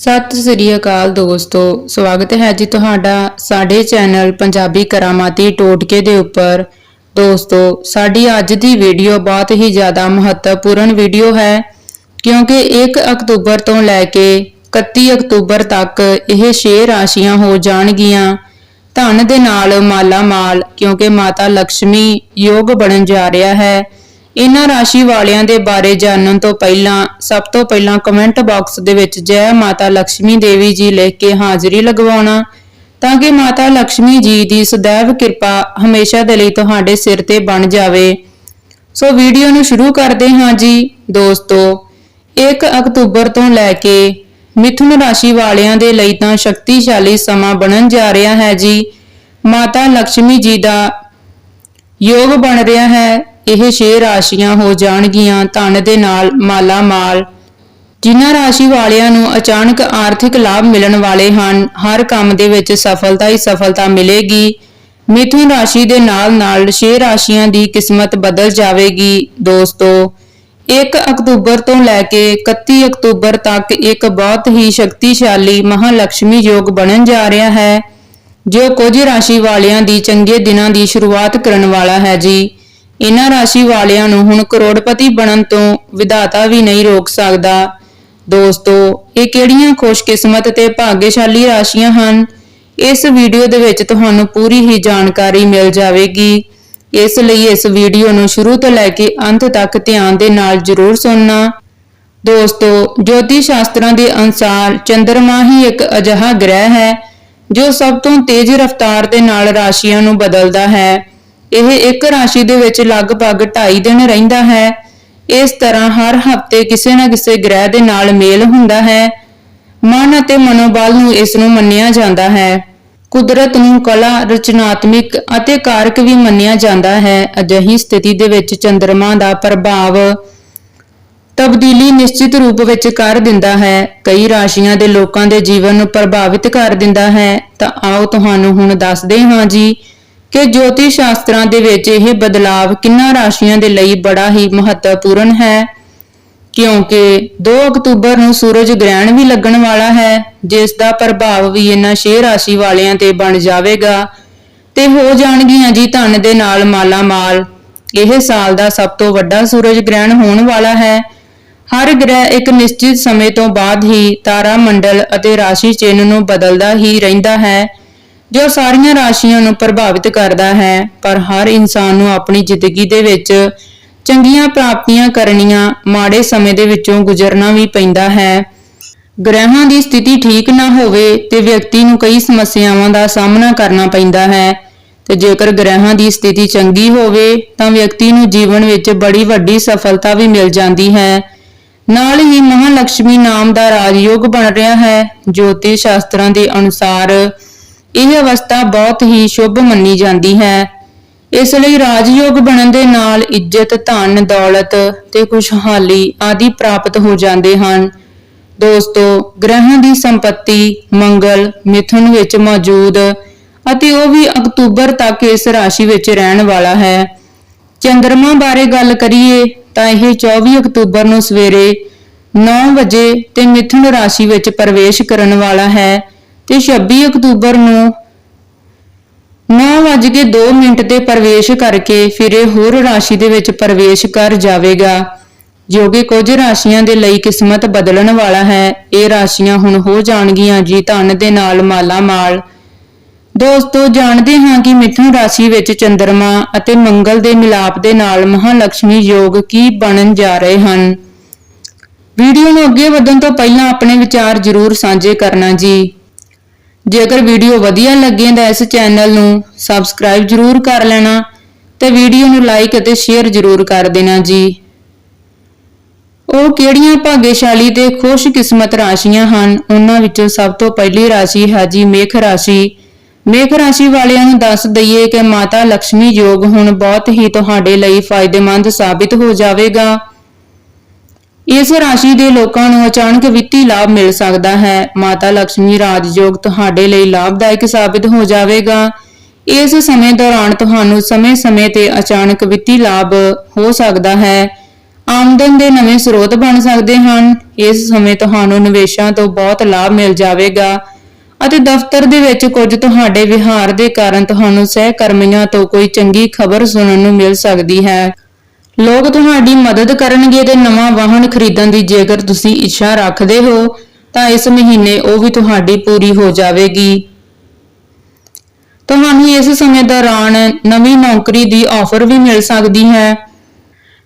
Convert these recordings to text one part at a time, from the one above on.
ਸਤਿ ਸ੍ਰੀ ਅਕਾਲ ਦੋਸਤੋ, ਸਵਾਗਤ ਹੈ ਜੀ ਤੁਹਾਡਾ ਸਾਡੇ ਚੈਨਲ ਪੰਜਾਬੀ ਕਰਾਮਾਤੀ ਟੋਟਕੇ ਦੇ ਉੱਪਰ। ਦੋਸਤੋ, ਸਾਡੀ ਅੱਜ ਦੀ ਵੀਡੀਓ ਬਹੁਤ ਹੀ ਜ਼ਿਆਦਾ ਮਹੱਤਵਪੂਰਨ ਵੀਡੀਓ ਹੈ, ਕਿਉਂਕਿ 1 ਅਕਤੂਬਰ ਤੋਂ ਲੈ ਕੇ 31 ਅਕਤੂਬਰ ਤੱਕ ਇਹ ਛੇ ਰਾਸ਼ੀਆਂ ਹੋ ਜਾਣਗੀਆਂ। ਧਨ ਦੇ ਨਾਲ ਮਾਲਾ ਮਾਲ ਕਿਉਂਕਿ ਮਾਤਾ ਲక్ష్ਮੀ ਯੋਗ ਬਣਨ ਜਾ ਰਿਹਾ ਹੈ। ਇਹਨਾਂ ਰਾਸ਼ੀ ਵਾਲਿਆਂ ਦੇ ਬਾਰੇ ਜਾਣਨ ਤੋਂ ਪਹਿਲਾਂ, ਸਭ ਤੋਂ ਪਹਿਲਾਂ ਕਮੈਂਟ ਬਾਕਸ ਦੇ ਵਿੱਚ ਜੈ ਮਾਤਾ ਲక్ష్ਮੀ ਦੇਵੀ ਜੀ ਲਿਖ ਕੇ ਹਾਜ਼ਰੀ ਲਗਵਾਉਣਾ। ਤਾਂ ਕਿ ਮਾਤਾ ਲక్ష్ਮੀ ਜੀ ਦੀ ਸदैव ਕਿਰਪਾ ਹਮੇਸ਼ਾ ਦੇ ਲਈ ਤੁਹਾਡੇ ਸਿਰ ਤੇ ਬਣ ਜਾਵੇ। ਸੋ ਵੀਡੀਓ ਨੂੰ ਸ਼ੁਰੂ ਕਰਦੇ ਹਾਂ ਜੀ, ਦੋਸਤੋ। 1 ਅਕਤੂਬਰ ਤੋਂ ਲੈ ਕੇ ਮਿਥੁਨ ਰਾਸ਼ੀ ਵਾਲਿਆਂ ਦੇ ਲਈ ਤਾਂ ਸ਼ਕਤੀਸ਼ਾਲੀ ਸਮਾਂ ਬਣਨ ਜਾ ਰਿਹਾ ਹੈ ਜੀ। ਮਾਤਾ ਲక్ష్ਮੀ ਜੀ ਦਾ ਯੋਗ ਬਣ ਰਿਹਾ ਹੈ। ਇਹ ਛੇ ਰਾਸ਼ੀਆਂ ਹੋ ਜਾਣਗੀਆਂ ਧਨ ਦੇ ਨਾਲ, ਮਾਲਾ ਮਾਲ। ਜਿਨ੍ਹਾਂ ਰਾਸ਼ੀ ਵਾਲਿਆਂ ਨੂੰ ਅਚਾਨਕ ਆਰਥਿਕ ਲਾਭ ਮਿਲਣ ਵਾਲੇ ਹਨ, ਹਰ ਕੰਮ ਦੇ ਵਿੱਚ ਸਫਲਤਾ ਹੀ ਸਫਲਤਾ ਮਿਲੇਗੀ। ਮਿਥੁਨ ਰਾਸ਼ੀ ਦੇ ਨਾਲ ਨਾਲ ਛੇ ਰਾਸ਼ੀਆਂ ਦੀ ਕਿਸਮਤ ਬਦਲ ਜਾਵੇਗੀ, ਦੋਸਤੋ। 1 ਅਕਤੂਬਰ ਤੋਂ ਲੈ ਕੇ 31 ਅਕਤੂਬਰ ਤੱਕ ਇੱਕ ਬਹੁਤ ਹੀ ਸ਼ਕਤੀਸ਼ਾਲੀ ਮਹਾਲక్ష్ਮੀ ਯੋਗ ਬਣਨ ਜਾ ਰਿਹਾ ਹੈ, ਜੋ ਕੁਝ ਰਾਸ਼ੀ ਵਾਲਿਆਂ ਦੀ ਚੰਗੇ ਦਿਨਾਂ ਦੀ ਸ਼ੁਰੂਆਤ ਕਰਨ ਵਾਲਾ ਹੈ ਜੀ। ਇਹਨਾਂ ਰਾਸ਼ੀ ਵਾਲਿਆਂ ਨੂੰ ਹੁਣ ਕਰੋੜਪਤੀ ਬਣਨ ਤੋਂ ਵਿਧਾਤਾ ਵੀ ਨਹੀਂ ਰੋਕ ਸਕਦਾ। ਦੋਸਤੋ, ਇਹ ਕਿਹੜੀਆਂ ਖੁਸ਼ਕਿਸਮਤ ਤੇ ਭਾਗਿਆਸ਼ਾਲੀ ਰਾਸ਼ੀਆਂ ਹਨ? ਇਸ ਵੀਡੀਓ ਦੇ ਵਿੱਚ ਤੁਹਾਨੂੰ ਪੂਰੀ ਹੀ ਜਾਣਕਾਰੀ ਮਿਲ ਜਾਵੇਗੀ। ਇਸ ਲਈ ਇਸ ਵੀਡੀਓ ਨੂੰ ਸ਼ੁਰੂ ਤੋਂ ਲੈ ਕੇ ਅੰਤ ਤੱਕ ਧਿਆਨ ਦੇ ਨਾਲ ਜ਼ਰੂਰ ਸੁਣਨਾ। ਦੋਸਤੋ, ਜੋਤੀ ਸ਼ਾਸਤਰਾਂ ਦੇ ਅਨੁਸਾਰ ਚੰ드ਰਮਾ ਹੀ ਇੱਕ ਅਜਿਹਾ ਗ੍ਰਹਿ ਹੈ, ਜੋ ਸਭ ਤੋਂ ਤੇਜ਼ ਰਫ਼ਤਾਰ ਦੇ ਨਾਲ ਰਾਸ਼ੀਆਂ ਨੂੰ ਬਦਲਦਾ ਹੈ। ਇਹ ਇੱਕ ਰਾਸ਼ੀ ਦੇ ਵਿੱਚ ਲਗਭਗ 2.5 ਦਿਨ ਰਹਿੰਦਾ ਹੈ। ਇਸ ਤਰ੍ਹਾਂ ਹਰ ਹਫ਼ਤੇ ਕਿਸੇ ਨਾ ਕਿਸੇ ਗ੍ਰਹਿ ਦੇ ਨਾਲ ਮੇਲ ਹੁੰਦਾ ਹੈ। ਮਨ ਅਤੇ ਮਨੋਬਲ ਨੂੰ ਇਸ ਨੂੰ ਮੰਨਿਆ ਜਾਂਦਾ ਹੈ। ਕੁਦਰਤ ਨੂੰ ਕਲਾ, ਰਚਨਾਤਮਿਕ ਅਤੇ ਕਾਰਕ ਵੀ ਮੰਨਿਆ ਜਾਂਦਾ ਹੈ। ਅਜਿਹੀ ਸਥਿਤੀ ਦੇ ਵਿੱਚ ਚੰ드ਰਮਾ ਦਾ ਪ੍ਰਭਾਵ ਤਬਦੀਲੀ ਨਿਸ਼ਚਿਤ ਰੂਪ ਵਿੱਚ ਕਰ ਦਿੰਦਾ ਹੈ। ਕਈ ਰਾਸ਼ੀਆਂ ਦੇ ਲੋਕਾਂ ਦੇ ਜੀਵਨ ਨੂੰ ਪ੍ਰਭਾਵਿਤ ਕਰ ਦਿੰਦਾ ਹੈ। ਤਾਂ ਆਓ ਤੁਹਾਨੂੰ ਹੁਣ ਦੱਸਦੇ ਹਾਂ ਜੀ ਕਿ ਜੋਤਿਸ਼ ਸ਼ਾਸਤਰਾਂ ਦੇ ਵਿੱਚ ਇਹ ਬਦਲਾਵ ਕਿੰਨਾ ਰਾਸ਼ੀਆਂ ਦੇ ਲਈ ਬੜਾ ਹੀ ਮਹੱਤਵਪੂਰਨ ਹੈ? ਕਿਉਂਕਿ 2 ਅਕਤੂਬਰ ਨੂੰ ਸੂਰਜ ਗ੍ਰਹਿਣ ਵੀ ਲੱਗਣ ਵਾਲਾ ਹੈ, ਜਿਸ ਦਾ ਪ੍ਰਭਾਵ ਵੀ ਇਹਨਾਂ ਛੇ ਰਾਸ਼ੀ ਵਾਲਿਆਂ ਤੇ ਬਣ ਜਾਵੇਗਾ। ਤੇ ਹੋ ਜਾਣਗੀਆਂ ਜੀ ਧਨ ਦੇ ਨਾਲ ਮਾਲਾ ਮਾਲ ਇਹ ਸਾਲ ਦਾ ਸਭ ਤੋਂ ਵੱਡਾ ਸੂਰਜ ਗ੍ਰਹਿਣ ਹੋਣ ਵਾਲਾ ਹੈ। ਹਰ ਗ੍ਰਹਿ ਇੱਕ ਨਿਸ਼ਚਿਤ ਸਮੇਂ ਤੋਂ ਬਾਅਦ ਹੀ ਤਾਰਾ ਮੰਡਲ ਅਤੇ ਰਾਸ਼ੀ ਚਿੰਨ੍ਹ ਨੂੰ ਬਦਲਦਾ ਹੀ ਰਹਿੰਦਾ ਹੈ। ਜੋ ਸਾਰੀਆਂ ਰਾਸ਼ੀਆਂ ਨੂੰ ਪ੍ਰਭਾਵਿਤ ਕਰਦਾ ਹੈ, ਪਰ ਹਰ ਇਨਸਾਨ ਨੂੰ ਆਪਣੀ ਜ਼ਿੰਦਗੀ ਦੇ ਵਿੱਚ ਚੰਗੀਆਂ ਪ੍ਰਾਪਤੀਆਂ ਕਰਨੀਆਂ ਮਾੜੇ ਸਮੇਂ ਦੇ ਵਿੱਚੋਂ ਗੁਜ਼ਰਨਾ ਵੀ ਪੈਂਦਾ ਹੈ। ਗ੍ਰਹਿਾਂ ਦੀ ਸਥਿਤੀ ਠੀਕ ਨਾ ਹੋਵੇ ਤੇ ਵਿਅਕਤੀ ਨੂੰ ਕਈ ਸਮੱਸਿਆਵਾਂ ਦਾ ਸਾਹਮਣਾ ਕਰਨਾ ਪੈਂਦਾ ਹੈ। ਤੇ ਜੇਕਰ ਗ੍ਰਹਿਾਂ ਦੀ ਸਥਿਤੀ ਚੰਗੀ ਹੋਵੇ, ਤਾਂ ਵਿਅਕਤੀ ਨੂੰ ਜੀਵਨ ਵਿੱਚ ਬੜੀ ਵੱਡੀ ਸਫਲਤਾ ਵੀ ਮਿਲ ਜਾਂਦੀ ਹੈ। ਨਾਲ ਹੀ ਮਹਾਲక్ష్ਮੀ ਨਾਮ ਦਾ ਰਾਜਯੋਗ ਬਣ ਰਿਹਾ ਹੈ, ਜੋਤਿਸ਼ ਸ਼ਾਸਤਰਾਂ ਦੇ ਅਨੁਸਾਰ ਇਹ ਅਵਸਥਾ ਬਹੁਤ ਹੀ ਸ਼ੁਭ ਮੰਨੀ ਜਾਂਦੀ ਹੈ। ਇਸ ਲਈ ਰਾਜਯੋਗ ਬਣਨ ਦੇ ਨਾਲ ਇੱਜ਼ਤ, ਧਨ, ਦੌਲਤ ਤੇ ਖੁਸ਼ਹਾਲੀ ਆਦਿ ਪ੍ਰਾਪਤ ਹੋ ਜਾਂਦੇ ਹਨ। ਦੋਸਤੋ, ਗ੍ਰਹਿਾਂ ਦੀ ਸੰਪਤੀ, ਮੰਗਲ, ਮਿਥੁਨ ਵਿੱਚ ਮੌਜੂਦ ਅਤੇ ਉਹ ਵੀ ਅਕਤੂਬਰ ਤੱਕ ਇਸ ਰਾਸ਼ੀ ਵਿੱਚ ਰਹਿਣ ਵਾਲਾ ਹੈ। ਚੰਦਰਮਾ ਬਾਰੇ ਗੱਲ ਕਰੀਏ ਤਾਂ ਇਹ 24 ਅਕਤੂਬਰ ਨੂੰ ਸਵੇਰੇ 9 ਵਜੇ ਤੇ ਮਿਥੁਨ ਰਾਸ਼ੀ ਵਿੱਚ ਪ੍ਰਵੇਸ਼ ਕਰਨ ਵਾਲਾ ਹੈ। ਤੇ 26 ਅਕਤੂਬਰ ਨੂੰ 9:02 ਮਿੰਟ ਤੇ ਪ੍ਰਵੇਸ਼ ਕਰਕੇ ਫਿਰੇ ਹੋਰ ਰਾਸ਼ੀ ਦੇ ਵਿੱਚ ਪ੍ਰਵੇਸ਼ ਕਰ ਜਾਵੇਗਾ। ਜੋ ਕਿ ਕੁਝ ਰਾਸ਼ੀਆਂ ਦੇ ਲਈ ਕਿਸਮਤ ਬਦਲਣ ਵਾਲਾ ਹੈ। ਇਹ ਰਾਸ਼ੀਆਂ ਹੁਣ ਹੋ ਜਾਣਗੀਆਂ ਜੀ ਧਨ ਦੇ ਨਾਲ ਮਾਲਾ ਮਾਲ ਦੋਸਤੋ, ਜਾਣਦੇ ਹਾਂ ਕਿ ਮਿਥੁਨ ਰਾਸ਼ੀ ਵਿੱਚ ਚੰਦਰਮਾ ਅਤੇ ਮੰਗਲ ਦੇ ਮਿਲਾਪ ਦੇ ਨਾਲ ਮਹਾਲక్ష్ਮੀ ਯੋਗ ਕੀ ਬਣਨ ਜਾ ਰਹੇ ਹਨ। ਵੀਡੀਓ ਨੂੰ ਅੱਗੇ ਵਧਣ ਤੋਂ ਪਹਿਲਾਂ ਆਪਣੇ ਵਿਚਾਰ ਜ਼ਰੂਰ ਸਾਂਝੇ ਕਰਨਾ ਜੀ। ਜੇਕਰ ਵੀਡੀਓ ਵਧੀਆ ਲੱਗੇ ਤਾਂ ਇਸ ਚੈਨਲ ਨੂੰ ਸਬਸਕ੍ਰਾਈਬ ਜ਼ਰੂਰ ਕਰ ਲੈਣਾ ਤੇ ਵੀਡੀਓ ਨੂੰ ਲਾਈਕ ਅਤੇ ਸ਼ੇਅਰ ਜ਼ਰੂਰ ਕਰ ਦੇਣਾ ਜੀ। ਉਹ ਕਿਹੜੀਆਂ ਭਾਗੇਸ਼ਾਲੀ ਤੇ ਖੁਸ਼ਕਿਸਮਤ ਰਾਸ਼ੀਆਂ ਹਨ? ਉਹਨਾਂ ਵਿੱਚੋਂ ਸਭ ਤੋਂ ਪਹਿਲੀ ਰਾਸ਼ੀ ਹੈ ਜੀ ਮੇਖ ਰਾਸ਼ੀ। ਮੇਖ ਰਾਸ਼ੀ ਵਾਲਿਆਂ ਨੂੰ ਦੱਸ ਦਈਏ ਕਿ ਮਾਤਾ ਲక్ష్ਮੀ ਯੋਗ ਹੁਣ ਬਹੁਤ ਹੀ ਤੁਹਾਡੇ ਲਈ ਫਾਇਦੇਮੰਦ ਸਾਬਿਤ ਹੋ ਜਾਵੇਗਾ। ਇਸ ਰਾਸ਼ੀ ਦੇ ਲੋਕਾਂ ਨੂੰ ਅਚਾਨਕ ਵਿੱਤੀ ਲਾਭ ਮਿਲ ਸਕਦਾ ਹੈ। ਮਾਤਾ ਲక్ష్ਮੀ ਰਾਜਯੋਗ ਤੁਹਾਡੇ ਲਈ ਲਾਭਦਾਇਕ ਸਾਬਿਤ ਹੋ ਜਾਵੇਗਾ। ਇਸ ਸਮੇਂ ਦੌਰਾਨ ਤੁਹਾਨੂੰ ਸਮੇਂ-ਸਮੇਂ ਤੇ ਅਚਾਨਕ ਵਿੱਤੀ ਲਾਭ ਹੋ ਸਕਦਾ ਹੈ। ਆਮਦਨ ਦੇ ਨਵੇਂ ਸਰੋਤ ਬਣ ਸਕਦੇ ਹਨ। ਇਸ ਸਮੇਂ ਤੁਹਾਨੂੰ ਨਿਵੇਸ਼ਾਂ ਤੋਂ ਬਹੁਤ ਲਾਭ ਮਿਲ ਜਾਵੇਗਾ ਅਤੇ ਦਫ਼ਤਰ ਦੇ ਵਿੱਚ ਕੁਝ ਤੁਹਾਡੇ ਵਿਹਾਰ ਦੇ ਕਾਰਨ ਤੁਹਾਨੂੰ ਸਹਿਕਰਮੀਆਂ ਤੋਂ ਕੋਈ ਚੰਗੀ ਖਬਰ ਸੁਣਨ ਨੂੰ ਮਿਲ ਸਕਦੀ ਹੈ। ਲੋਕ ਤੁਹਾਡੀ ਮਦਦ ਕਰਨਗੇ ਤੇ ਨਵਾਂ ਵਾਹਨ ਖਰੀਦਣ ਦੀ ਜੇਕਰ ਤੁਸੀਂ ਇੱਛਾ ਰੱਖਦੇ ਹੋ, ਤਾਂ ਇਸ ਮਹੀਨੇ ਉਹ ਵੀ ਤੁਹਾਡੀ ਪੂਰੀ ਹੋ ਜਾਵੇਗੀ। ਤੁਹਾਨੂੰ ਇਸ ਸਮੇਂ ਦੌਰਾਨ ਨਵੀਂ ਨੌਕਰੀ ਦੀ ਆਫਰ ਵੀ ਮਿਲ ਸਕਦੀ ਹੈ।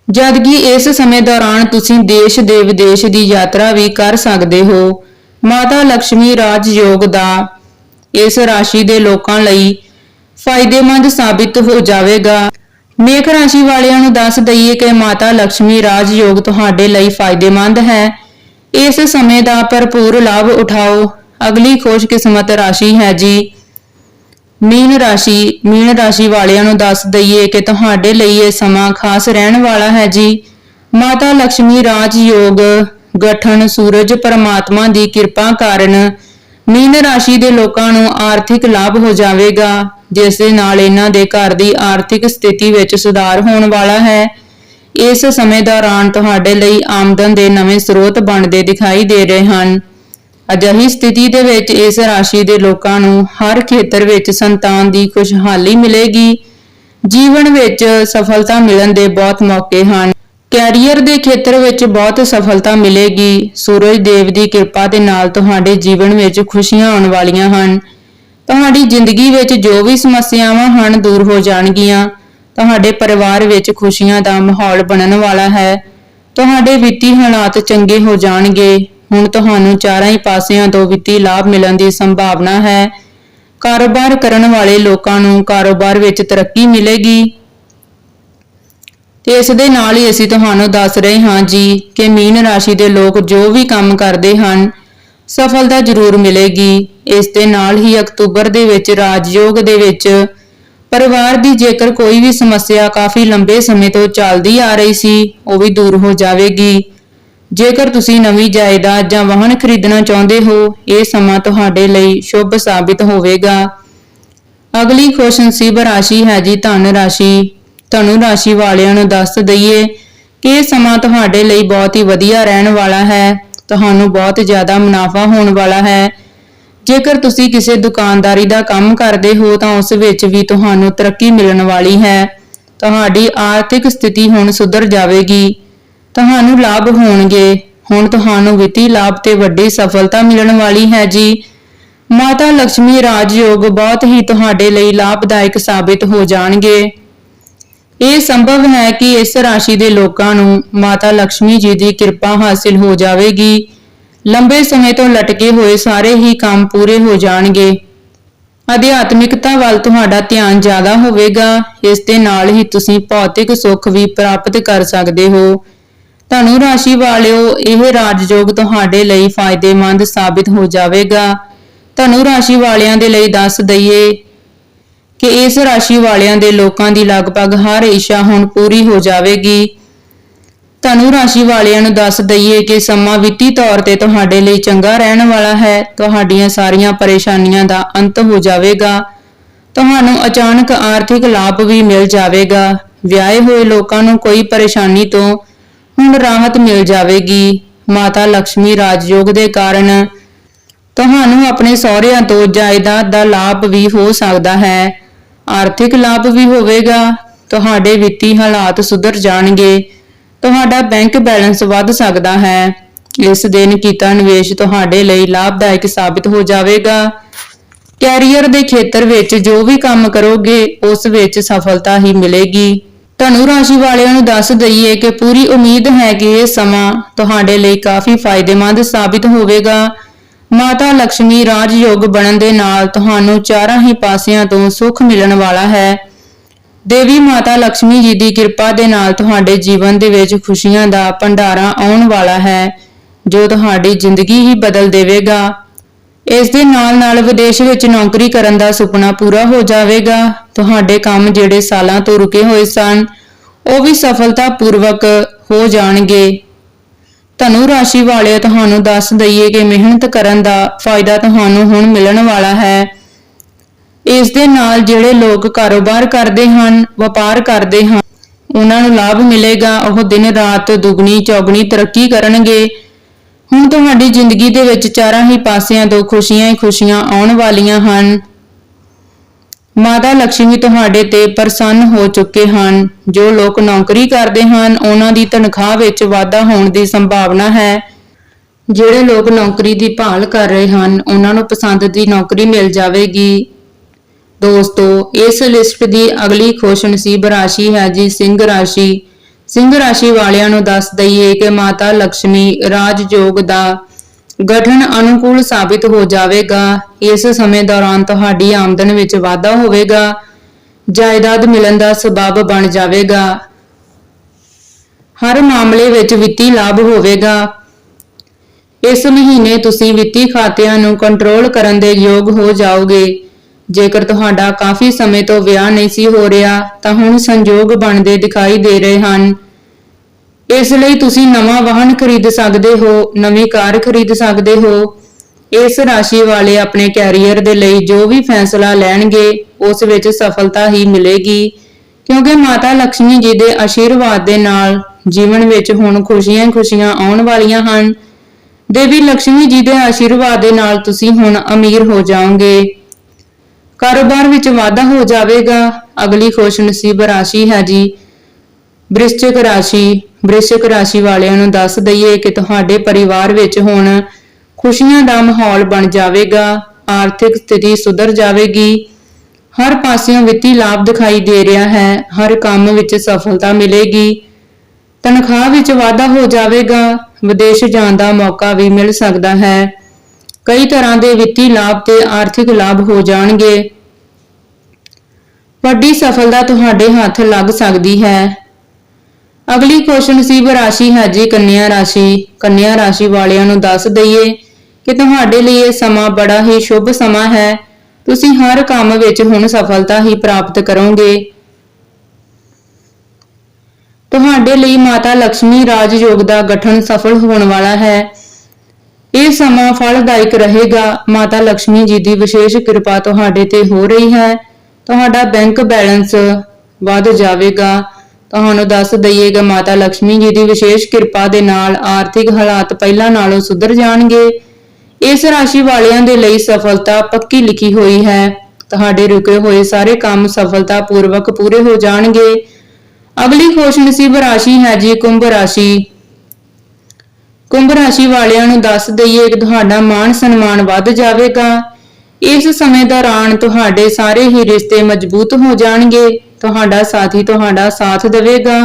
ਜਦਕਿ ਇਸ ਸਮੇਂ ਦੌਰਾਨ ਤੁਸੀਂ ਦੇਸ਼ ਦੇ ਵਿਦੇਸ਼ ਦੀ ਯਾਤਰਾ ਵੀ ਕਰ ਸਕਦੇ ਹੋ। ਮਾਤਾ ਲక్ష్ਮੀ ਰਾਜ ਯੋਗ ਦਾ ਇਸ ਰਾਸ਼ੀ ਦੇ ਲੋਕਾਂ ਲਈ ਫਾਇਦੇਮੰਦ ਸਾਬਿਤ ਹੋ ਜਾਵੇਗਾ। ਮੇਖ ਰਾਸ਼ੀ ਵਾਲਿਆਂ ਨੂੰ ਦੱਸ ਦਈਏ ਕਿ ਮਾਤਾ ਲਕਸ਼ਮੀ ਰਾਜ ਯੋਗ ਤੁਹਾਡੇ ਲਈ ਫਾਇਦੇਮੰਦ ਹੈ। ਇਸ ਸਮੇਂ ਦਾ ਭਰਪੂਰ ਲਾਭ ਉਠਾਓ। ਅਗਲੀ ਖੁਸ਼ ਕਿਸਮਤ ਰਾਸ਼ੀ ਹੈ ਜੀ। ਮੀਨ ਰਾਸ਼ੀ ਮੀਨ ਰਾਸ਼ੀ ਵਾਲਿਆਂ ਨੂੰ ਦੱਸ ਦਈਏ ਕਿ ਤੁਹਾਡੇ ਲਈ ਇਹ ਸਮਾਂ ਖਾਸ ਰਹਿਣ ਵਾਲਾ ਹੈ ਜੀ। ਮਾਤਾ ਲਕਸ਼ਮੀ ਰਾਜ ਯੋਗ ਗਠਨ ਸੂਰਜ ਪਰਮਾਤਮਾ ਦੀ ਕਿਰਪਾ ਕਾਰਨ ਮੀਨ ਰਾਸ਼ੀ ਦੇ ਲੋਕਾਂ ਨੂੰ ਆਰਥਿਕ ਲਾਭ ਹੋ ਜਾਵੇਗਾ। ਜਿਸ ਦੇ ਨਾਲ ਇਹਨਾਂ ਦੇ ਘਰ ਦੀ ਆਰਥਿਕ ਸਥਿਤੀ ਵਿੱਚ ਸੁਧਾਰ ਹੋਣ ਵਾਲਾ ਹੈ। ਇਸ ਸਮੇਂ ਦੌਰਾਨ ਤੁਹਾਡੇ ਲਈ ਆਮਦਨ ਦੇ ਨਵੇਂ ਸਰੋਤ ਬਣਦੇ ਦਿਖਾਈ ਦੇ ਰਹੇ ਹਨ। ਅਜਿਹੀ ਸਥਿਤੀ ਦੇ ਵਿੱਚ ਇਸ ਰਾਸ਼ੀ ਦੇ ਲੋਕਾਂ ਨੂੰ ਹਰ ਖੇਤਰ ਵਿੱਚ ਸੰਤਾਨ ਦੀ ਖੁਸ਼ਹਾਲੀ ਮਿਲੇਗੀ। ਜੀਵਨ ਵਿੱਚ ਸਫਲਤਾ ਮਿਲਣ ਦੇ ਬਹੁਤ ਮੌਕੇ ਹਨ। ਕੈਰੀਅਰ ਦੇ ਖੇਤਰ ਵਿੱਚ ਬਹੁਤ ਸਫਲਤਾ ਮਿਲੇਗੀ। ਸੂਰਜ ਦੇਵ ਦੀ ਕਿਰਪਾ ਦੇ ਨਾਲ ਤੁਹਾਡੇ ਜੀਵਨ ਵਿੱਚ ਖੁਸ਼ੀਆਂ ਆਉਣ ਵਾਲੀਆਂ ਹਨ। ਤੁਹਾਡੀ ਜ਼ਿੰਦਗੀ ਵਿੱਚ ਜੋ ਵੀ ਸਮੱਸਿਆਵਾਂ ਹਨ ਦੂਰ ਹੋ ਜਾਣਗੀਆਂ। ਤੁਹਾਡੇ ਪਰਿਵਾਰ ਵਿੱਚ ਖੁਸ਼ੀਆਂ ਦਾ ਮਾਹੌਲ ਬਣਨ ਵਾਲਾ ਹੈ। ਤੁਹਾਡੇ ਵਿੱਤੀ ਹਾਲਾਤ ਚੰਗੇ ਹੋ ਜਾਣਗੇ। ਹੁਣ ਤੁਹਾਨੂੰ ਚਾਰਾਂ ਹੀ ਪਾਸਿਆਂ ਤੋਂ ਵਿੱਤੀ ਲਾਭ ਮਿਲਣ ਦੀ ਸੰਭਾਵਨਾ ਹੈ। ਕਾਰੋਬਾਰ ਕਰਨ ਵਾਲੇ ਲੋਕਾਂ ਨੂੰ ਕਾਰੋਬਾਰ ਵਿੱਚ ਤਰੱਕੀ ਮਿਲੇਗੀ। ਤੇ ਇਸ ਦੇ ਨਾਲ ਹੀ ਅਸੀਂ ਤੁਹਾਨੂੰ ਦੱਸ ਰਹੇ ਹਾਂ ਜੀ ਕਿ ਮੀਨ ਰਾਸ਼ੀ ਦੇ ਲੋਕ ਜੋ ਵੀ ਕੰਮ ਕਰਦੇ ਹਨ ਸਫਲਤਾ ਜ਼ਰੂਰ ਮਿਲੇਗੀ। ਇਸ ਦੇ ਨਾਲ ਹੀ ਅਕਤੂਬਰ ਦੇ ਵਿੱਚ, ਰਾਜਯੋਗ ਦੇ ਵਿੱਚ ਪਰਿਵਾਰ ਦੀ ਜੇਕਰ ਕੋਈ ਵੀ ਸਮੱਸਿਆ ਕਾਫੀ ਲੰਬੇ ਸਮੇਂ ਤੋਂ ਚੱਲਦੀ ਆ ਰਹੀ ਸੀ, ਉਹ ਵੀ ਦੂਰ ਹੋ ਜਾਵੇਗੀ। ਜੇਕਰ ਤੁਸੀਂ ਨਵੀਂ ਜਾਇਦਾਦ ਜਾਂ ਵਾਹਨ ਖਰੀਦਣਾ ਚਾਹੁੰਦੇ ਹੋ, ਇਹ ਸਮਾਂ ਤੁਹਾਡੇ ਲਈ ਸ਼ੁਭ ਸਾਬਿਤ ਹੋਵੇਗਾ। ਅਗਲੀ ਖੁਸ਼ਨਸੀਬ ਰਾਸ਼ੀ ਹੈ ਜੀ ਧਨ ਰਾਸ਼ੀ। ਧਨੁ ਰਾਸ਼ੀ ਵਾਲਿਆਂ ਨੂੰ ਦੱਸ ਦਈਏ ਕਿ ਇਹ ਸਮਾਂ ਤੁਹਾਡੇ ਲਈ ਬਹੁਤ ਹੀ ਵਧੀਆ ਰਹਿਣ ਵਾਲਾ ਹੈ। ਤੁਹਾਨੂੰ ਬਹੁਤ ਜ਼ਿਆਦਾ ਮੁਨਾਫਾ ਹੋਣ ਵਾਲਾ ਹੈ। ਜੇਕਰ ਤੁਸੀਂ ਕਿਸੇ ਦੁਕਾਨਦਾਰੀ ਦਾ ਕੰਮ ਕਰਦੇ ਹੋ, ਤਾਂ ਉਸ ਵਿੱਚ ਵੀ ਤੁਹਾਨੂੰ ਤਰੱਕੀ ਮਿਲਣ ਵਾਲੀ ਹੈ। ਤੁਹਾਡੀ ਆਰਥਿਕ ਸਥਿਤੀ ਹੁਣ ਸੁਧਰ ਜਾਵੇਗੀ। ਤੁਹਾਨੂੰ ਲਾਭ ਹੋਣਗੇ। ਹੁਣ ਤੁਹਾਨੂੰ ਵਿੱਤੀ ਲਾਭ ਤੇ ਵੱਡੀ ਸਫਲਤਾ ਮਿਲਣ ਵਾਲੀ ਹੈ ਜੀ। ਮਾਤਾ ਲక్ష్ਮੀ ਰਾਜਯੋਗ ਬਹੁਤ ਹੀ ਤੁਹਾਡੇ ਲਈ ਲਾਭਦਾਇਕ ਸਾਬਿਤ ਹੋ ਜਾਣਗੇ। ਇਹ ਸੰਭਵ ਹੈ ਕਿ ਇਸ ਰਾਸ਼ੀ ਦੇ ਲੋਕਾਂ ਨੂੰ ਮਾਤਾ ਲక్ష్ਮੀ ਜੀ ਦੀ ਕਿਰਪਾ ਹਾਸਿਲ ਹੋ ਜਾਵੇਗੀ। ਲੰਬੇ ਸਮੇਂ ਤੋਂ ਲਟਕੇ ਹੋਏ ਸਾਰੇ ਹੀ ਕੰਮ ਪੂਰੇ ਹੋ ਜਾਣਗੇ। ਅਧਿਆਤਮਿਕਤਾ ਵੱਲ ਤੁਹਾਡਾ ਧਿਆਨ ਜ਼ਿਆਦਾ ਹੋਵੇਗਾ। ਇਸ ਦੇ ਨਾਲ ਹੀ ਤੁਸੀਂ ਭੌਤਿਕ ਸੁੱਖ ਵੀ ਪ੍ਰਾਪਤ ਕਰ ਸਕਦੇ ਹੋ। ਧਨੁ ਰਾਸ਼ੀ ਵਾਲਿਓ, ਇਹ ਰਾਜਯੋਗ ਤੁਹਾਡੇ ਲਈ ਫਾਇਦੇਮੰਦ ਸਾਬਿਤ ਹੋ ਜਾਵੇਗਾ। ਧਨੁ ਰਾਸ਼ੀ ਵਾਲਿਆਂ ਦੇ ਲਈ ਦੱਸ ਦਈਏ ਕਿ ਇਸ ਰਾਸ਼ੀ ਵਾਲਿਆਂ ਦੇ ਲੋਕਾਂ ਦੀ ਲਗਭਗ ਹਰ ਇੱਛਾ ਹੁਣ ਪੂਰੀ ਹੋ ਜਾਵੇਗੀ। ਧਨੁ ਰਾਸ਼ੀ ਵਾਲਿਆਂ ਨੂੰ ਦੱਸ ਦਈਏ ਕਿ ਸਮਾਂ ਵਿੱਤੀ ਤੌਰ ਤੇ ਤੁਹਾਡੇ ਲਈ ਚੰਗਾ ਰਹਿਣ ਵਾਲਾ ਹੈ। ਤੁਹਾਡੀਆਂ ਸਾਰੀਆਂ ਪਰੇਸ਼ਾਨੀਆਂ ਦਾ ਅੰਤ ਹੋ ਜਾਵੇਗਾ। ਤੁਹਾਨੂੰ ਅਚਾਨਕ ਆਰਥਿਕ ਲਾਭ ਵੀ ਮਿਲ ਜਾਵੇਗਾ। ਵਿਆਹੇ ਹੋਏ ਲੋਕਾਂ ਨੂੰ ਕੋਈ ਪਰੇਸ਼ਾਨੀ ਤੋਂ ਹੁਣ ਰਾਹਤ ਮਿਲ ਜਾਵੇਗੀ। ਮਾਤਾ ਲక్ష్ਮੀ ਰਾਜਯੋਗ ਦੇ ਕਾਰਨ ਤੁਹਾਨੂੰ ਆਪਣੇ ਸਹੁਰਿਆਂ ਤੋਂ ਜਾਇਦਾਦ ਦਾ ਲਾਭ ਵੀ ਹੋ ਸਕਦਾ ਹੈ। ਆਰਥਿਕ ਲਾਭ ਵੀ ਹੋਵੇਗਾ, ਤੁਹਾਡੇ ਵਿੱਤੀ ਹਾਲਾਤ ਸੁਧਰ ਜਾਣਗੇ, ਤੁਹਾਡਾ ਬੈਂਕ ਬੈਲੈਂਸ ਵੱਧ ਸਕਦਾ ਹੈ, ਇਸ ਦਿਨ ਕੀਤਾ ਨਿਵੇਸ਼ ਤੁਹਾਡੇ ਲਈ ਲਾਭਦਾਇਕ ਸਾਬਿਤ ਹੋ ਜਾਵੇਗਾ। ਕੈਰੀਅਰ ਦੇ ਖੇਤਰ ਵਿੱਚ ਜੋ ਵੀ ਕੰਮ ਕਰੋਗੇ, ਉਸ ਵਿੱਚ ਸਫਲਤਾ ਹੀ ਮਿਲੇਗੀ। ਧਨੁ ਰਾਸ਼ੀ ਵਾਲਿਆਂ ਨੂੰ ਦੱਸ ਦਈਏ ਕਿ ਪੂਰੀ ਉਮੀਦ ਹੈ ਕਿ ਇਹ ਸਮਾਂ ਤੁਹਾਡੇ ਲਈ ਕਾਫੀ ਫਾਇਦੇਮੰਦ ਸਾਬਿਤ ਹੋਵੇਗਾ। ਮਾਤਾ ਲక్ష్ਮੀ ਰਾਜਯੋਗ ਬਣਨ ਦੇ ਨਾਲ ਤੁਹਾਨੂੰ ਚਾਰਾਂ ਹੀ ਪਾਸਿਆਂ ਤੋਂ ਸੁੱਖ ਮਿਲਣ ਵਾਲਾ ਹੈ। ਦੇਵੀ ਮਾਤਾ ਲక్ష్ਮੀ ਜੀ ਦੀ ਕਿਰਪਾ ਦੇ ਨਾਲ ਤੁਹਾਡੇ ਜੀਵਨ ਦੇ ਵਿੱਚ ਖੁਸ਼ੀਆਂ ਦਾ ਭੰਡਾਰਾ ਆਉਣ ਵਾਲਾ ਹੈ, ਜੋ ਤੁਹਾਡੀ ਜ਼ਿੰਦਗੀ ਹੀ ਬਦਲ ਦੇਵੇਗਾ। ਇਸ ਦੇ ਨਾਲ-ਨਾਲ ਵਿਦੇਸ਼ ਵਿੱਚ ਨੌਕਰੀ ਕਰਨ ਦਾ ਸੁਪਨਾ ਪੂਰਾ ਹੋ ਜਾਵੇਗਾ। ਤੁਹਾਡੇ ਕੰਮ ਜਿਹੜੇ ਸਾਲਾਂ ਤੋਂ ਰੁਕੇ ਹੋਏ ਸਨ, ਉਹ ਵੀ ਸਫਲਤਾ ਪੂਰਵਕ ਹੋ ਜਾਣਗੇ। ਧਨੁ ਰਾਸ਼ੀ ਵਾਲਿਓ, ਤੁਹਾਨੂੰ ਦੱਸ ਦਈਏ ਕਿ ਮਿਹਨਤ ਕਰਨ ਦਾ ਫਾਇਦਾ ਤੁਹਾਨੂੰ ਹੁਣ ਮਿਲਣ ਵਾਲਾ ਹੈ। ਇਸ ਦੇ ਨਾਲ ਜਿਹੜੇ ਲੋਕ ਕਾਰੋਬਾਰ ਕਰਦੇ ਹਨ, ਵਪਾਰ ਕਰਦੇ ਹਨ, ਉਹਨਾਂ ਨੂੰ ਲਾਭ ਮਿਲੇਗਾ। ਉਹ ਦਿਨ ਰਾਤ ਦੁੱਗਣੀ, ਚੌਗਣੀ ਤਰੱਕੀ ਕਰਨਗੇ। ਹੁਣ ਤੁਹਾਡੀ ਜ਼ਿੰਦਗੀ ਦੇ ਵਿੱਚ ਚਾਰਾਂ ਹੀ ਪਾਸਿਆਂ ਤੋਂ ਖੁਸ਼ੀਆਂ ਹੀ ਖੁਸ਼ੀਆਂ ਆਉਣ ਵਾਲੀਆਂ ਹਨ। ਮਾਤਾ ਲక్ష్ਮੀ ਤੁਹਾਡੇ ਤੇ ਪ੍ਰਸੰਨ ਹੋ ਚੁੱਕੇ ਹਨ। ਜੋ ਲੋਕ ਨੌਕਰੀ ਕਰਦੇ ਹਨ, ਉਹਨਾਂ ਦੀ ਤਨਖਾਹ ਵਿੱਚ ਵਾਧਾ ਹੋਣ ਦੀ ਸੰਭਾਵਨਾ ਹੈ। ਜਿਹੜੇ ਲੋਕ ਨੌਕਰੀ ਦੀ ਭਾਲ ਕਰ ਰਹੇ ਹਨ, ਉਹਨਾਂ ਨੂੰ ਪਸੰਦ ਦੀ ਨੌਕਰੀ ਮਿਲ ਜਾਵੇਗੀ। ਦੋਸਤੋ, ਇਸ ਲਿਸਟ ਦੀ ਅਗਲੀ ਖੁਸ਼ਨਸੀਬ ਰਾਸ਼ੀ ਹੈ ਜੀ ਸਿੰਘ ਰਾਸ਼ੀ। ਸਿੰਘ ਰਾਸ਼ੀ ਵਾਲਿਆਂ ਨੂੰ ਦੱਸ ਦਈਏ ਕਿ ਮਾਤਾ ਲక్ష్ਮੀ ਰਾਜਯੋਗ ਦਾ ਗਠਨ ਅਨੁਕੂਲ ਸਾਬਿਤ ਹੋ ਜਾਵੇਗਾ। ਇਸ ਸਮੇਂ ਦੌਰਾਨ ਤੁਹਾਡੀ ਆਮਦਨ ਵਿੱਚ ਵਾਧਾ ਹੋਵੇਗਾ। ਜਾਇਦਾਦ ਮਿਲਣ ਦਾ ਸਬਬ ਬਣ ਜਾਵੇਗਾ। ਹਰ ਮਾਮਲੇ ਵਿੱਚ ਵਿੱਤੀ ਲਾਭ ਹੋਵੇਗਾ। ਇਸ ਮਹੀਨੇ ਤੁਸੀਂ ਵਿੱਤੀ ਖਾਤਿਆਂ ਨੂੰ ਕੰਟਰੋਲ ਕਰਨ ਦੇ ਯੋਗ ਹੋ ਜਾਓਗੇ। ਜੇਕਰ ਤੁਹਾਡਾ ਕਾਫੀ ਸਮੇਂ ਤੋਂ ਵਿਆਹ ਨਹੀਂ ਸੀ ਹੋ ਰਿਹਾ, ਤਾਂ ਹੁਣ ਸੰਯੋਗ ਬਣਦੇ ਦਿਖਾਈ ਦੇ ਰਹੇ ਹਨ। ਇਸ ਲਈ ਤੁਸੀਂ ਨਵਾਂ ਵਾਹਨ ਖਰੀਦ ਸਕਦੇ ਹੋ, ਨਵੀਂ ਕਾਰ ਖਰੀਦ ਸਕਦੇ ਹੋ। ਇਸ ਰਾਸ਼ੀ ਵਾਲੇ ਆਪਣੇ ਕੈਰੀਅਰ ਦੇ ਲਈ ਜੋ ਵੀ ਫੈਸਲਾ ਲੈਣਗੇ, ਉਸ ਵਿੱਚ ਸਫਲਤਾ ਹੀ ਮਿਲੇਗੀ। ਕਿਉਂਕਿ ਮਾਤਾ ਲక్ష్ਮੀ ਜੀ ਦੇ ਆਸ਼ੀਰਵਾਦ ਦੇ ਨਾਲ ਜੀਵਨ ਵਿੱਚ ਹੁਣ ਖੁਸ਼ੀਆਂ-ਖੁਸ਼ੀਆਂ ਆਉਣ ਵਾਲੀਆਂ ਹਨ। ਦੇਵੀ ਲక్ష్ਮੀ ਜੀ ਦੇ ਆਸ਼ੀਰਵਾਦ ਦੇ ਨਾਲ ਤੁਸੀਂ ਹੁਣ ਅਮੀਰ ਹੋ ਜਾਓਗੇ। ਕਾਰੋਬਾਰ ਵਿੱਚ ਵਾਧਾ ਹੋ ਜਾਵੇਗਾ। ਅਗਲੀ ਖੁਸ਼ਨਸੀਬ ਰਾਸ਼ੀ ਹੈ ਜੀ। ਬ੍ਰਿਸ਼ਚਿਕ ਰਾਸ਼ੀ ਬ੍ਰਿਸ਼ਚਿਕ ਰਾਸ਼ੀ ਵਾਲਿਆਂ ਨੂੰ ਦੱਸ ਦਈਏ ਕਿ ਤੁਹਾਡੇ ਪਰਿਵਾਰ ਵਿੱਚ ਹੁਣ ਖੁਸ਼ੀਆਂ ਦਾ ਮਾਹੌਲ ਬਣ ਜਾਵੇਗਾ, ਆਰਥਿਕ ਸਥਿਤੀ ਸੁਧਰ ਜਾਵੇਗੀ। ਹਰ ਪਾਸਿਓਂ ਵਿੱਤੀ ਲਾਭ ਦਿਖਾਈ ਦੇ ਰਿਹਾ ਹੈ, ਹਰ ਕੰਮ ਵਿੱਚ ਸਫਲਤਾ ਮਿਲੇਗੀ। ਤਨਖਾਹ ਵਿੱਚ ਵਾਧਾ ਹੋ ਜਾਵੇਗਾ, ਵਿਦੇਸ਼ ਜਾਣ ਦਾ ਮੌਕਾ ਵੀ ਮਿਲ ਸਕਦਾ ਹੈ। ਕਈ ਤਰ੍ਹਾਂ ਦੇ ਵਿੱਤੀ ਲਾਭ ਤੇ ਆਰਥਿਕ ਲਾਭ ਹੋ ਜਾਣਗੇ। ਵੱਡੀ ਸਫਲਤਾ ਤੁਹਾਡੇ ਹੱਥ ਲੱਗ ਸਕਦੀ ਹੈ। ਅਗਲੀ ਕੁਐਸਚਨ ਸੀ ਰਾਸ਼ੀ ਹੈ ਜੀ ਕੰਨਿਆ ਰਾਸ਼ੀ। ਕੰਨਿਆ ਰਾਸ਼ੀ ਵਾਲਿਆਂ ਨੂੰ ਦੱਸ ਦਈਏ ਕਿ ਤੁਹਾਡੇ ਲਈ ਇਹ ਸਮਾਂ ਬੜਾ ਹੀ ਸ਼ੁਭ ਸਮਾਂ ਹੈ। ਤੁਸੀਂ ਹਰ ਕੰਮ ਵਿੱਚ ਹੁਣ ਸਫਲਤਾ ਹੀ ਪ੍ਰਾਪਤ ਕਰੋਗੇ। ਤੁਹਾਡੇ ਲਈ ਮਾਤਾ ਲక్ష్ਮੀ ਰਾਜ ਯੋਗ ਦਾ ਗਠਨ ਸਫਲ ਹੋਣ ਵਾਲਾ ਹੈ। ਇਹ ਸਮਾਂ ਫਲਦਾਇਕ ਰਹੇਗਾ। ਮਾਤਾ ਲక్ష్ਮੀ ਜੀ ਦੀ ਵਿਸ਼ੇਸ਼ ਕਿਰਪਾ ਤੁਹਾਡੇ ਤੇ ਹੋ ਰਹੀ ਹੈ। ਤੁਹਾਡਾ ਬੈਂਕ ਬੈਲੈਂਸ ਵੱਧ ਜਾਵੇਗਾ। ਤੁਹਾਨੂੰ ਦੱਸ ਦਈਏਗਾ, ਮਾਤਾ ਲక్ష్ਮੀ ਜੀ ਦੀ ਵਿਸ਼ੇਸ਼ ਕਿਰਪਾ ਦੇ ਨਾਲ ਆਰਥਿਕ ਹਾਲਾਤ ਪਹਿਲਾਂ ਨਾਲੋਂ ਸੁਧਰ ਜਾਣਗੇ। ਇਸ ਰਾਸ਼ੀ ਵਾਲਿਆਂ ਦੇ ਲਈ ਸਫਲਤਾ ਪੱਕੀ ਲਿਖੀ ਹੋਈ ਹੈ। ਤੁਹਾਡੇ ਰੁਕੇ ਹੋਏ ਸਾਰੇ ਕੰਮ ਸਫਲਤਾ ਪੂਰਵਕ ਪੂਰੇ ਹੋ ਜਾਣਗੇ। ਅਗਲੀ ਖੁਸ਼ਨਸੀਬ ਰਾਸ਼ੀ ਹੈ ਜੀ ਕੁੰਭ ਰਾਸ਼ੀ। ਕੁੰਭ ਰਾਸ਼ੀ ਵਾਲਿਆਂ ਨੂੰ ਦੱਸ ਦਈਏ ਕਿ ਤੁਹਾਡਾ ਮਾਣ ਸਨਮਾਨ ਵੱਧ ਜਾਵੇਗਾ। ਇਸ ਸਮੇਂ ਦੌਰਾਨ ਤੁਹਾਡੇ ਸਾਰੇ ਹੀ ਰਿਸ਼ਤੇ ਮਜ਼ਬੂਤ ਹੋ ਜਾਣਗੇ। ਤੁਹਾਡਾ ਸਾਥੀ ਤੁਹਾਡਾ ਸਾਥ ਦੇਵੇਗਾ।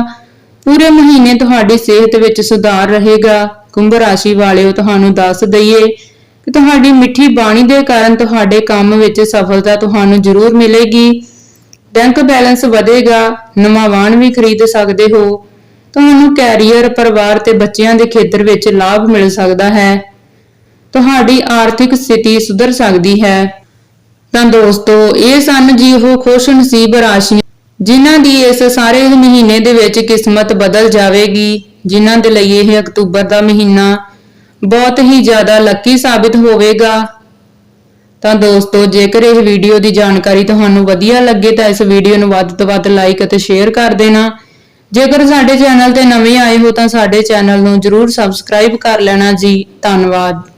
ਪੂਰੇ ਮਹੀਨੇ ਤੁਹਾਡੀ ਸਿਹਤ ਵਿੱਚ ਸੁਧਾਰ ਰਹੇਗਾ। ਕੁੰਭ ਰਾਸ਼ੀ ਵਾਲਿਓ, ਤੁਹਾਨੂੰ ਦੱਸ ਦਈਏ ਕਿ ਤੁਹਾਡੀ ਮਿੱਠੀ ਬਾਣੀ ਦੇ ਕਾਰਨ ਤੁਹਾਡੇ ਕੰਮ ਵਿੱਚ ਸਫਲਤਾ ਤੁਹਾਨੂੰ ਜ਼ਰੂਰ ਮਿਲੇਗੀ। ਬੈਂਕ ਬੈਲੈਂਸ ਵਧੇਗਾ, ਨਵਾਂ ਵਾਹਨ ਵੀ ਖਰੀਦ ਸਕਦੇ ਹੋ। ਤੁਹਾਨੂੰ ਕੈਰੀਅਰ, ਪਰਿਵਾਰ ਤੇ ਬੱਚਿਆਂ ਦੇ ਖੇਤਰ ਵਿੱਚ ਲਾਭ ਮਿਲ ਸਕਦਾ ਹੈ। ਤੁਹਾਡੀ ਆਰਥਿਕ ਸਥਿਤੀ ਸੁਧਰ ਸਕਦੀ ਹੈ। ਤਾਂ ਦੋਸਤੋ, ਇਹ ਸਨ ਜੀ ਉਹ ਖੁਸ਼ ਨਸੀਬ ਰਾਸ਼ੀਆਂ ਜਿਨ੍ਹਾਂ ਦੀ ਇਸ ਸਾਰੇ ਮਹੀਨੇ ਦੇ ਵਿੱਚ ਕਿਸਮਤ ਬਦਲ ਜਾਵੇਗੀ, ਜਿਨ੍ਹਾਂ ਦੇ ਲਈ ਇਹ ਅਕਤੂਬਰ ਦਾ ਮਹੀਨਾ ਬਹੁਤ ਹੀ ਜ਼ਿਆਦਾ ਲੱਕੀ ਸਾਬਿਤ ਹੋਵੇਗਾ। ਤਾਂ ਦੋਸਤੋ, ਜੇਕਰ ਇਹ ਵੀਡੀਓ ਦੀ ਜਾਣਕਾਰੀ ਤੁਹਾਨੂੰ ਵਧੀਆ ਲੱਗੇ ਤਾਂ ਇਸ ਵੀਡੀਓ ਨੂੰ ਵੱਧ ਤੋਂ ਵੱਧ ਲਾਈਕ ਅਤੇ ਸ਼ੇਅਰ ਕਰ ਦੇਣਾ। ਜੇਕਰ ਸਾਡੇ ਚੈਨਲ ਤੇ ਨਵੇਂ ਆਏ ਹੋ ਤਾਂ ਸਾਡੇ ਚੈਨਲ ਨੂੰ ਜਰੂਰ ਸਬਸਕ੍ਰਾਈਬ ਕਰ ਲੈਣਾ ਜੀ। ਧੰਨਵਾਦ।